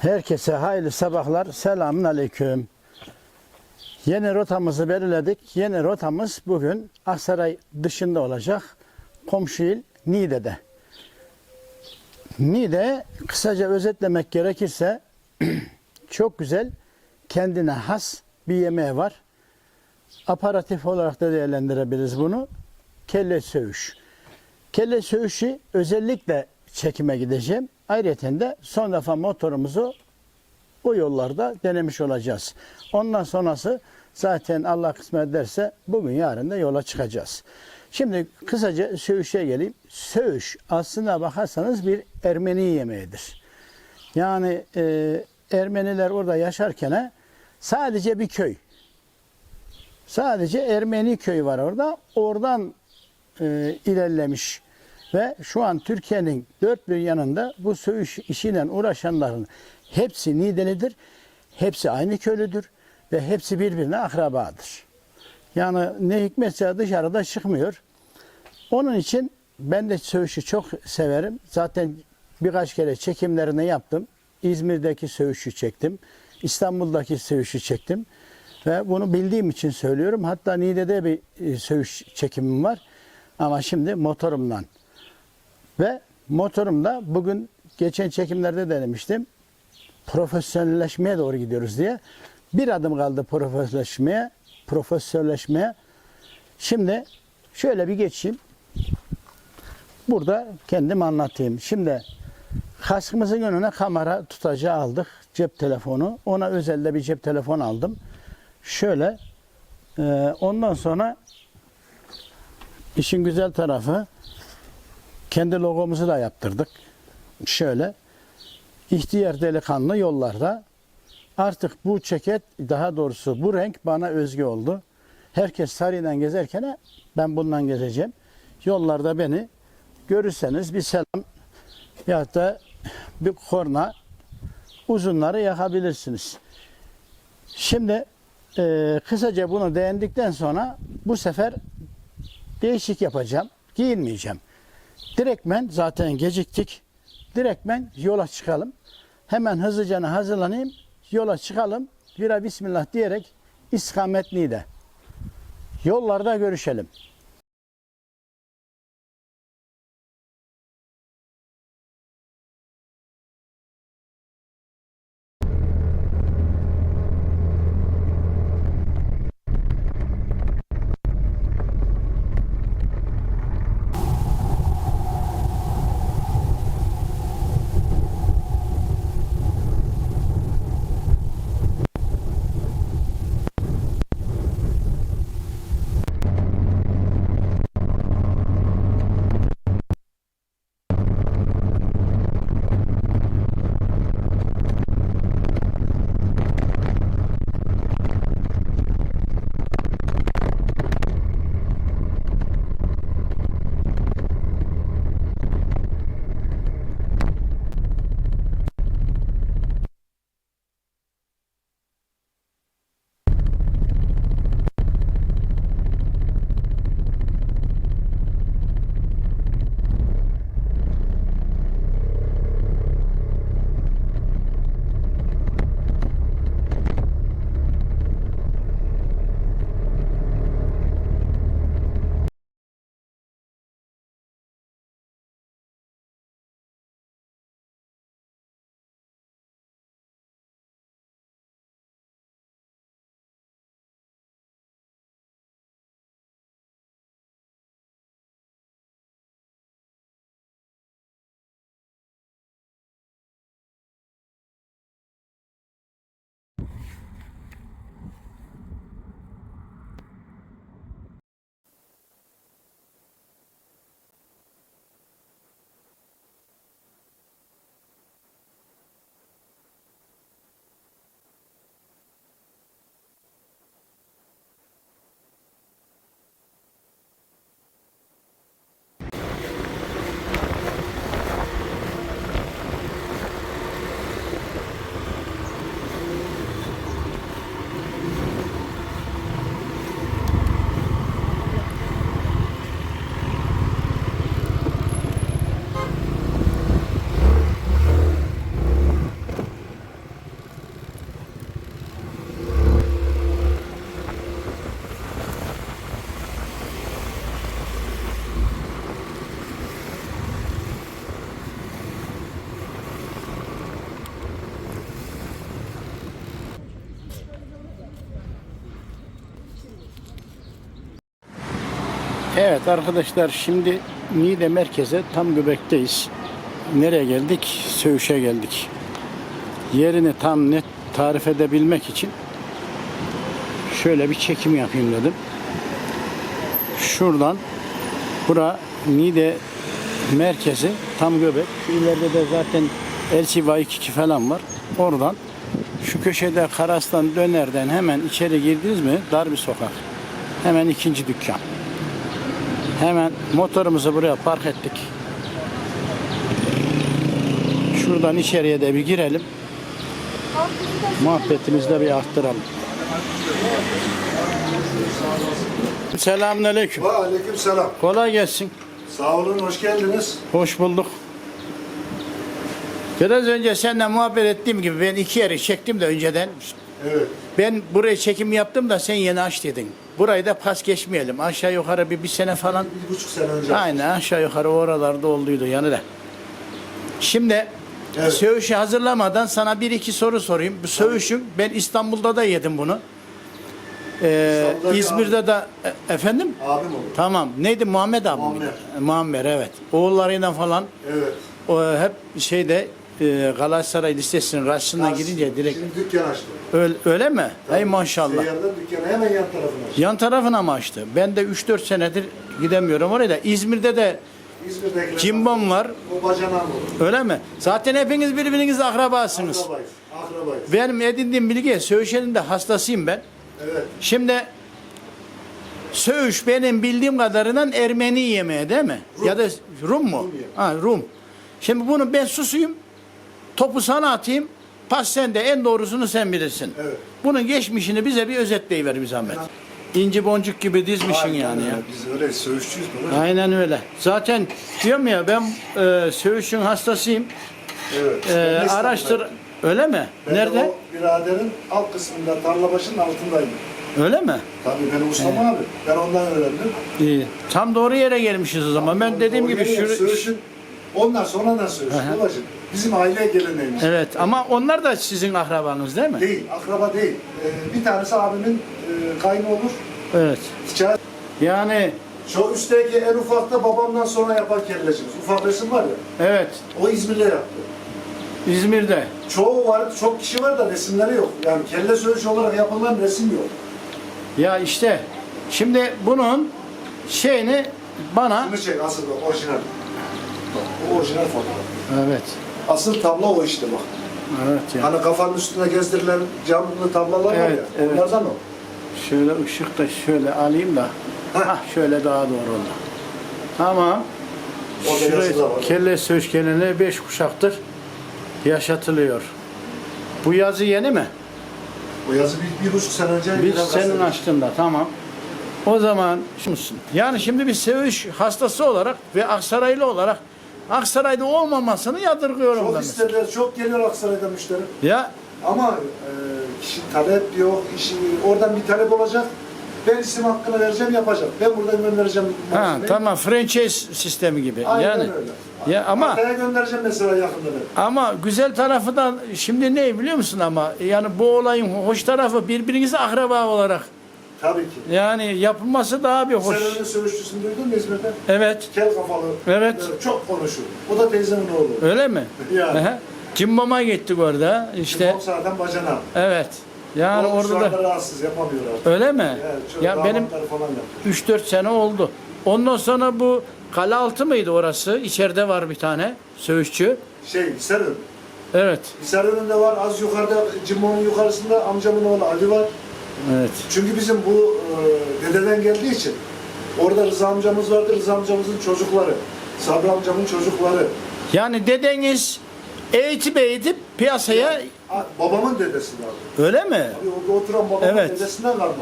Herkese hayırlı sabahlar. Selamun aleyküm. Yeni rotamızı belirledik. Yeni rotamız bugün Aksaray dışında olacak. Komşu il Niğde'de. Niğde kısaca özetlemek gerekirse çok güzel kendine has bir yemeği var. Aparatif olarak da değerlendirebiliriz bunu. Kelle söğüş. Kelle söğüşü özellikle çekime gideceğim. Ayrıca de son defa motorumuzu bu yollarda denemiş olacağız. Ondan sonrası zaten Allah kısmet ederse bugün yarın da yola çıkacağız. Şimdi kısaca söğüşe geleyim. Söğüş aslında bakarsanız bir Ermeni yemeğidir. Yani e, Ermeniler orada yaşarken sadece bir köy. Sadece Ermeni köyü var orada. Oradan e, ilerlemiş ve şu an Türkiye'nin dört bir yanında bu söğüş işiyle uğraşanların hepsi Niğdelidir. Hepsi aynı köylüdür ve hepsi birbirine akrabadır. Yani ne hikmetse dışarıda çıkmıyor. Onun için ben de söğüşü çok severim. Zaten birkaç kere çekimlerini yaptım. İzmir'deki söğüşü çektim. İstanbul'daki söğüşü çektim. Ve bunu bildiğim için söylüyorum. Hatta Niğde'de bir e, söğüş çekimim var. Ama şimdi motorumdan. Ve motorumda bugün geçen çekimlerde denemiştim. Profesyonelleşmeye doğru gidiyoruz diye. Bir adım kaldı profesyonelleşmeye. Profesyonelleşmeye. Şimdi şöyle bir geçeyim. Burada kendim anlatayım. Şimdi kaskımızın önüne kamera tutacağı aldık. Cep telefonu. Ona özelde bir cep telefon aldım. Şöyle e, ondan sonra işin güzel tarafı kendi logomuzu da yaptırdık. Şöyle ihtiyar delikanlı yollarda artık bu ceket daha doğrusu bu renk bana özgü oldu. Herkes sarıyla gezerken ben bundan gezeceğim. Yollarda beni görürseniz bir selam ya da bir korna uzunları yakabilirsiniz. Şimdi e, kısaca bunu değindikten sonra bu sefer değişik yapacağım. Giyinmeyeceğim. Direktmen zaten geciktik. Direktmen yola çıkalım. Hemen hızlıca hazırlanayım. Yola çıkalım. Vira bismillah diyerek istikametliği Yollarda görüşelim. Evet arkadaşlar şimdi Niğde merkeze tam göbekteyiz. Nereye geldik? Söğüş'e geldik. Yerini tam net tarif edebilmek için şöyle bir çekim yapayım dedim. Şuradan bura Niğde merkezi tam göbek. Şu ileride de zaten Elçi Vaykiki falan var. Oradan şu köşede Karas'tan dönerden hemen içeri girdiniz mi dar bir sokak. Hemen ikinci dükkan. Hemen motorumuzu buraya park ettik. Şuradan içeriye de bir girelim. Muhabbetimizi de bir arttıralım. Selamünaleyküm. Aleyküm selam. Kolay gelsin. Sağ olun, hoş geldiniz. Hoş bulduk. Biraz önce seninle muhabbet ettiğim gibi ben iki yeri çektim de önceden. Evet. Ben buraya çekim yaptım da sen yeni aç dedin. Burayı da pas geçmeyelim. Aşağı yukarı bir, bir sene falan. Bir buçuk sene önce. Aynen aşağı yukarı oralarda olduydu yanı da. Şimdi Evet. söğüşü hazırlamadan sana bir iki soru sorayım. Bu söğüşün ben İstanbul'da da yedim bunu. Ee, İzmir'de de e- efendim Abim olur. tamam neydi Muhammed abi Muammer. Muammer evet. Oğullarıyla falan Evet. o hep şeyde e, Galatasaray Lisesi'nin karşısına gidince direkt Şimdi dükkan açtı. öyle, öyle mi? Hey maşallah. Seyyarda dükkanı hemen yan tarafına açtı. Yan tarafına mı açtı? Ben de 3-4 senedir gidemiyorum oraya da. İzmir'de de İzmir'dekiler. Cimbom var. O bacanağım olur. Öyle mi? Zaten hepiniz birbirinizle akrabasınız. Akrabayız. Akrabayız. Benim edindiğim bilgi Söğüş'ün de hastasıyım ben. Evet. Şimdi Söğüş benim bildiğim kadarıyla Ermeni yemeği değil mi? Ya da Rum mu? Rum yemeği. ha, Rum. Şimdi bunu ben susuyum. Topu sana atayım. Pas sende en doğrusunu sen bilirsin. Evet. Bunun geçmişini bize bir özetleyiver bir zahmet. İnci boncuk gibi dizmişsin Aynen yani ya. Biz öyle söğüşçüyüz böyle. Aynen öyle. Zaten diyorum ya ben e, Söğüş'ün hastasıyım. Evet. E, Ben de araştır. Öyle mi? Ben de Nerede? o biraderin alt kısmında tarla başının altındayım. Öyle mi? Tabii benim ustam abi. Ben ondan öğrendim. İyi. Tam doğru yere gelmişiz o zaman. Ben dediğim gibi Oraya şu Söğüşün, ondan sonra da söğüş. Hı hı. Babacığım. Bizim aile geleneğimiz. Evet ama onlar da sizin akrabanız değil mi? Değil, akraba değil. Ee, bir tanesi abimin e, kaynı olur. Evet. Ticaret. Yani Şu üstteki en ufakta babamdan sonra yapan kellecimiz. Ufak resim var ya. evet O İzmir'de yaptı. İzmir'de. Çoğu var, çok kişi var da resimleri yok. Yani kelle söğüş olarak yapılan resim yok. Ya işte şimdi bunun şeyini bana Bunu çek o orijinal. Bak, o orijinal fotoğraf. evet. Asıl tablo o işte bak. Evet ya. Hani kafanın üstüne gezdirilen camlı tablolar var Evet, ya. evet. Onlardan o. Şöyle ışık da şöyle alayım da. Heh. Hah şöyle daha doğru oldu. Tamam. Şurayı var. kelle geleneği beş kuşaktır yaşatılıyor. Bu yazı yeni mi? O yazı bir, bir buçuk sene önce Biz biraz senin açtığında tamam. O zaman şunsun. Yani şimdi bir Söğüş hastası olarak ve Aksaraylı olarak Aksaray'da olmamasını yadırgıyorum Çok ben. mesela. isterler, çok geliyor Aksaray'dan müşteri. Ya Ama e, kişi talep yok, işi, oradan bir talep olacak. Ben isim hakkını vereceğim, yapacak. Ben buradan göndereceğim. ha, malzemeyi. tamam franchise sistemi gibi. Aynen yani öyle. ya ama Haftaya göndereceğim mesela yakında ben. ama güzel tarafı da şimdi ne biliyor musun ama yani bu olayın hoş tarafı birbirinize akraba olarak Tabii ki. yani yapılması daha bir hoş. Sen önce söğüşçüsünü duydun mu İzmir'de? Evet. Kel kafalı. Evet. böyle çok konuşur. O da teyzemin oğlu. Öyle mi? Yani. Aha. Cimbom'a gittik orada. İşte İşte. zaten bacana. evet. Yani o şu orada anda da rahatsız yapamıyor artık. öyle mi? Çok ya benim damatları falan yapıyor. 3-4 sene oldu. Ondan sonra bu kale altı mıydı orası? İçeride var bir tane söğüşçü. Şey, Hisarön. Evet. Hisarön'ün de var. Az yukarıda, Cimbo'nun yukarısında amcamın oğlu Ali var. Evet. Çünkü bizim bu e, dededen geldiği için orada Rıza amcamız vardı. Rıza amcamızın çocukları. Sabri amcamın çocukları. Yani dedeniz eğitip eğitip piyasaya Ha, babamın dedesi vardı. öyle mi? Abi orada oturan babamın Evet. dedesinden kalma.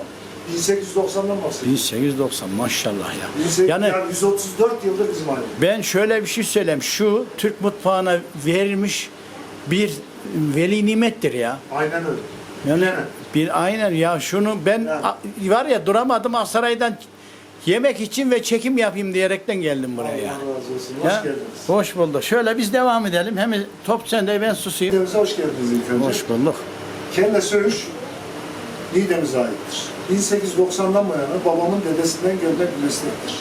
1890'dan bahsediyor. 1890 maşallah ya. 18, Yani yani 134 yıldır bizim aile. ben şöyle bir şey söyleyeyim. Şu Türk mutfağına verilmiş bir veli nimettir ya. Aynen öyle. Yani? Bir aynen ya şunu ben a- var ya duramadım Aksaray'dan yemek için ve çekim yapayım diyerekten geldim buraya Allah razı olsun. Hoş Ya, geldiniz. Hoş bulduk. Şöyle biz devam edelim. Hem top sende ben susayım. Niğde'mize hoş geldiniz ilk önce. Hoş bulduk. Kelle Söğüş Niğde'mize aittir. 1890'dan bu yana babamın dedesinden gelme bir meslektir.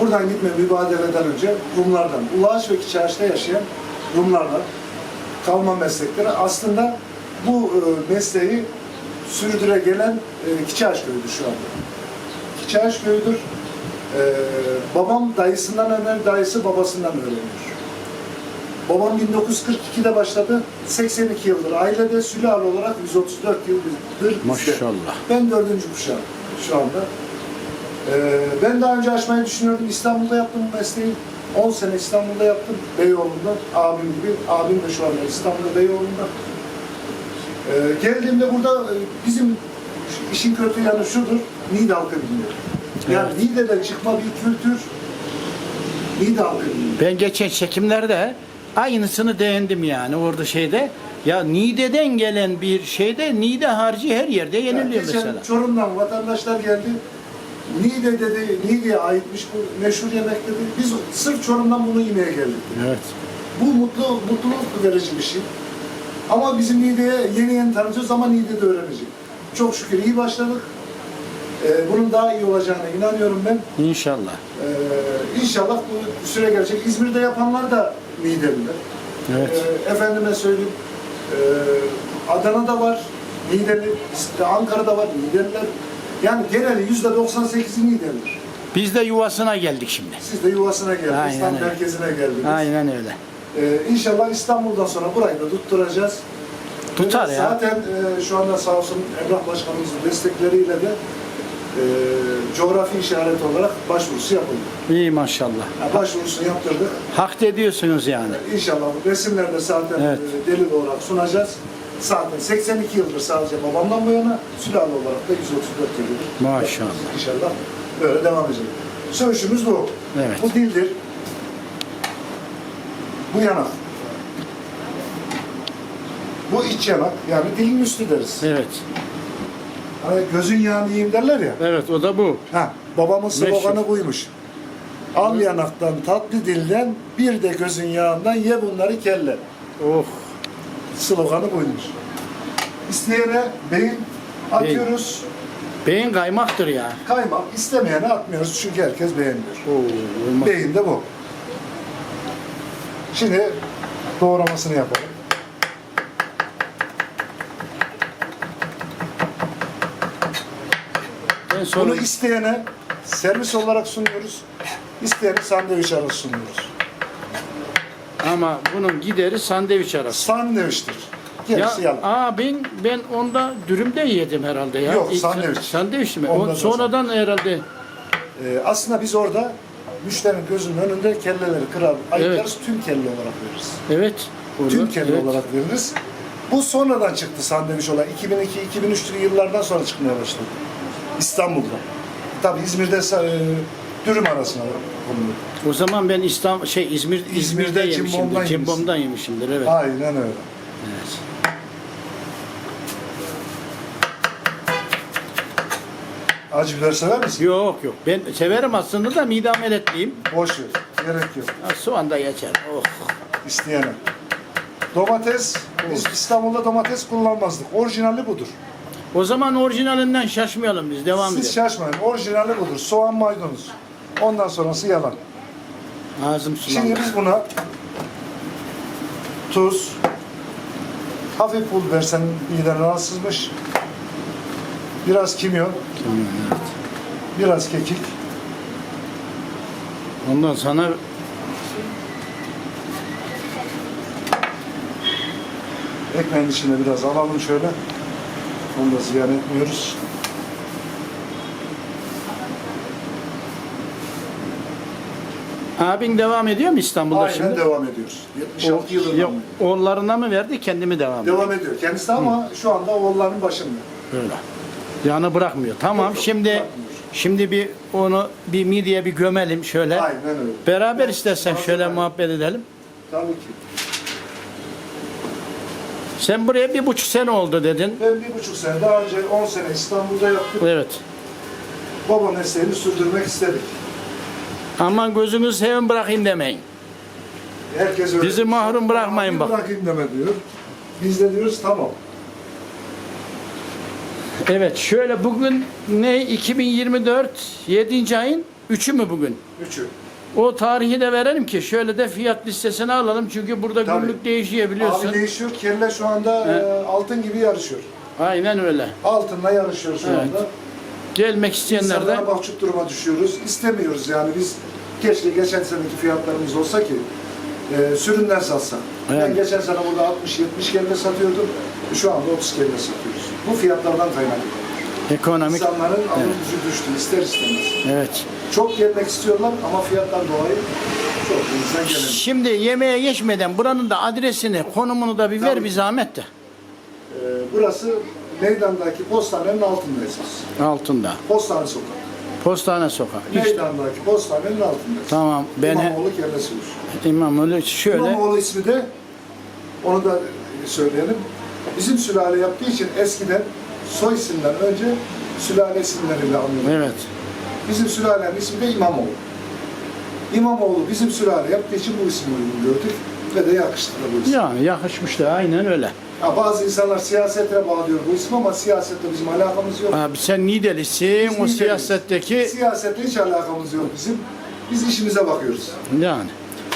buradan gitme mübadeleden önce Rumlardan, Ulaş ve Kiçaş'ta yaşayan Rumlardan kalma meslekleri. Aslında bu e, mesleği sürdüre gelen e, Kiçaş köyüdür şu anda. Kiçaş köyüdür. E, babam dayısından öğrenir, dayısı babasından öğreniyor. Babam 1942'de başladı. 82 yıldır ailede sülale olarak 134 yıldır. Maşallah. Ben dördüncü kuşağım şu anda. Ee, ben daha önce açmayı düşünüyordum. İstanbul'da yaptım bu mesleği. 10 sene İstanbul'da yaptım. Beyoğlu'nda. Abim gibi. Abim de şu anda İstanbul'da Beyoğlu'nda. Ee, geldiğimde burada e, bizim işin kötü yanı şudur. Niğde halkı bilmiyor. Yani Niğde'den çıkma bir kültür Niğde halkı bilmiyor. Ben geçen çekimlerde aynısını değindim yani orada şeyde. Ya Niğde'den gelen bir şeyde Niğde harcı her yerde Yani yeniliyor geçen mesela. Çorum'dan vatandaşlar geldi. Niğde dedi, Niğde'ye aitmiş bu meşhur yemek dedi. Biz sırf Çorum'dan bunu yemeye geldik. Evet. Bu mutlu, mutluluk verici bir şey. Ama bizim Niğde'ye yeni yeni tanıyacağız ama Niğde'de öğrenecek. Çok şükür iyi başladık. Ee, bunun daha iyi olacağına inanıyorum ben. İnşallah. Ee, inşallah bu süre gelecek. İzmir'de yapanlar da Niğdeliler. Evet. Ee, efendime söyleyeyim, e, Adana'da var, Niğdeli, Ankara'da var, Niğdeliler. Yani geneli yüzde 98'i Niğdeliler. Biz de yuvasına geldik şimdi. Siz de yuvasına geldiniz, Aynen tam öyle. merkezine geldiniz. Aynen öyle. Ee, inşallah İstanbul'dan sonra burayı da tutturacağız. Tutar ya. Zaten e, şu anda sağ olsun Emrah Başkanımızın destekleriyle de e, coğrafi işaret olarak başvurusu yapıldı. İyi maşallah. Yani başvurusunu yaptırdık. Hak ediyorsunuz yani. İnşallah resimlerde zaten Evet. e, delil olarak sunacağız. Zaten 82 yıldır sadece babamdan bu yana sülale olarak da 134 yıldır. Maşallah. İnşallah böyle devam edecek. Söğüşümüz bu. Evet. Bu dildir. Bu yanak. Bu iç yanak. Yani dilin üstü deriz. Evet. Hani gözün yağını yiyeyim derler ya. Evet o da bu. Ha, babamın sloganı buymuş. Al yanaktan tatlı dilden bir de gözün yağından ye bunları kelle. Oh. Sloganı buymuş. İsteyene beyin atıyoruz. Beyin kaymaktır ya. Kaymak istemeyene atmıyoruz çünkü herkes beğeniyor. Oo, olmaz. Beyin de bu. Şimdi doğramasını yapalım. Ben sonra Bunu isteyene servis olarak sunuyoruz. İsteyene sandviç arası sunuyoruz. ama bunun gideri sandviç arası. Sandviçtir. Ya, Gerisi yalan. aa ben ben onda dürümde yedim herhalde ya. Yok, İlk- sandviç. Sandviç mi? Ondan O, sonra. sonradan herhalde Ee, aslında biz orada müşterinin gözünün önünde kelleleri kırar, ayıklarız, tüm kelle olarak veririz. evet. orada- Tüm kelle evet. olarak veririz. Bu sonradan çıktı sandviç olarak. 2002-2003'lü yıllardan sonra çıkmaya başladı. İstanbul'da. Tabii İzmir'de e, dürüm arasına konuluyor. O zaman ben İstanbul şey İzmir İzmir'de, İzmir'de yemişimdir. Cimbom'dan yemişimdir evet. Aynen öyle. evet. Acı biber sever misin? Yok yok. Ben severim aslında da mide ameliyatlıyım. Boş ver. Gerek yok. Ha, soğan da geçer. Oh. İsteyene. Domates, biz İstanbul'da domates kullanmazdık. Orijinali budur. O zaman orijinalinden şaşmayalım biz. Devam Siz edelim. şaşmayın. Orijinali budur. Soğan, maydanoz. Ondan sonrası yalan. Ağzım sulandı. Şimdi biz buna tuz, hafif pul versen miden rahatsızmış. Biraz kimyon, Tamam, evet. biraz kekik. Ondan sonra Ekmeğin içine biraz alalım şöyle. Onu da ziyan etmiyoruz. abin devam ediyor mu İstanbul'da Aynen şimdi? devam ediyoruz. 76 yılından Yok, beri. oğullarına mı verdi kendimi devam ediyor? Devam ediyor. Kendisi de ama şu anda oğulların başında. Öyle. Yani bırakmıyor. Tamam Yok, şimdi bırakmıyor. şimdi bir onu bir midyeye bir gömelim şöyle. Aynen öyle. Beraber istersen Tabii, şöyle tabii. muhabbet edelim. Tabii ki. Sen buraya bir buçuk sene oldu dedin. Ben bir buçuk sene, daha önce 10 sene İstanbul'da yaptım. Evet. Baba mesleğini sürdürmek istedik. Aman gözünü sevin bırakayım demeyin. Herkes öyle. Bizi mahrum bırakmayın bak. Bırakayım deme diyor. Biz de diyoruz tamam. Evet şöyle bugün ne 2024 7. ayın Üçü mü bugün? Üçü. O tarihi de verelim ki şöyle de fiyat listesini alalım. Çünkü burada Tabii. günlük değişiyor biliyorsun. Abi değişiyor. Kelle şu anda e, altın gibi yarışıyor. Aynen öyle. Altınla yarışıyor şu Evet. anda. Gelmek isteyenler de İnsanlara mahcup duruma düşüyoruz. İstemiyoruz yani biz keşke geçen seneki fiyatlarımız olsa ki e, sürümden satsak. Ben Evet. geçen sene burada 60-70 kelle satıyordum. Şu anda 30 kelle satıyoruz. Bu fiyatlardan kaynaklı. ekonomik. İnsanların alım gücü düştü ister istemez. Evet. Çok gelmek istiyorlar ama fiyatlar dolayı çok insan gelemiyor. Şimdi yemeğe geçmeden buranın da adresini, konumunu da bir ver Tabii. bir zahmet de. Ee, burası meydandaki postanenin altındayız biz. Altında. Postane sokak. Postane sokak. İşte. Meydandaki postanenin altındayız. Tamam. Ben İmamoğlu kellesi. İmamoğlu şöyle. İmamoğlu ismi de onu da söyleyelim. Bizim sülale yaptığı için eskiden soy isimden önce sülale isimleriyle anılıyor. Evet. Bizim sülalenin ismi de İmamoğlu. İmamoğlu bizim sülale yaptığı için bu ismi uygun gördük ve de yakıştı da bu isim. Yani yakışmış da aynen öyle. Ya bazı insanlar siyasete bağlıyor bu ismi ama siyasette bizim alakamız yok. Abi sen Nidelisin, Biz o Nideliyiz. siyasetteki Siyasette hiç alakamız yok bizim. Biz işimize bakıyoruz. yani.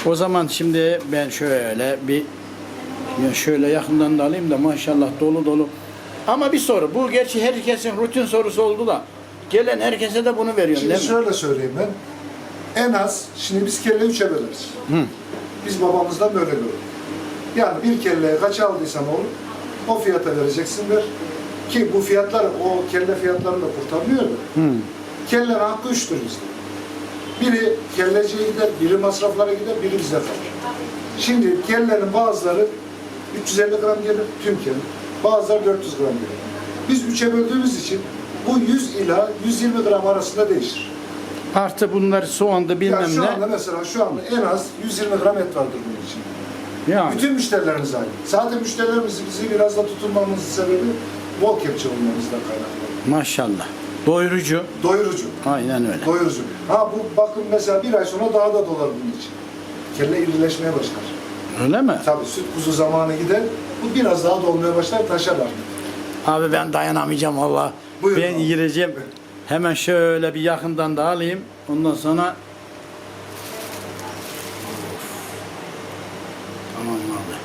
O zaman şimdi ben şöyle bir ya şöyle yakından da alayım da maşallah dolu dolu. Ama bir soru. Bu gerçi herkesin rutin sorusu oldu da gelen herkese de bunu veriyorsun Şimdi değil mi? şöyle söyleyeyim ben. En az, şimdi biz kelle üçe böleriz. Biz babamızdan böyle gördük. Yani bir kelleye kaç aldıysan oğlum, o fiyata vereceksin der. Ki bu fiyatlar, o kelle fiyatlarını da kurtarmıyor da. Kellerin hakkı üçtür bizde. Biri kelleciye gider, biri masraflara gider, biri bize kalır. Şimdi kellerin bazıları 350 gram gelir, tüm kelle. Bazıları 400 gram gelir. Biz üçe böldüğümüz için bu 100 ila 120 gram arasında değişir. Artı bunlar soğandı bilmem Ya şu ne. anda mesela şu anda en az 120 gram et vardır bunun için. Yani. Bütün müşterilerimiz aynı. Zaten müşterilerimiz bizi biraz da tutulmamızın sebebi bol kepçe olmamızdan kaynaklı. Maşallah. Doyurucu. Doyurucu. Aynen öyle. Doyurucu. Ha bu bakın mesela bir ay sonra daha da dolar bunun için. Kelle irileşmeye başlar. Öyle mi? Tabii süt kuzu zamanı gider. Bu biraz daha dolmaya başlar, taşar artık. Abi ben dayanamayacağım valla. Buyurun Ben abi. gireceğim. Hemen şöyle bir yakından da alayım. Ondan sonra Tamam abi.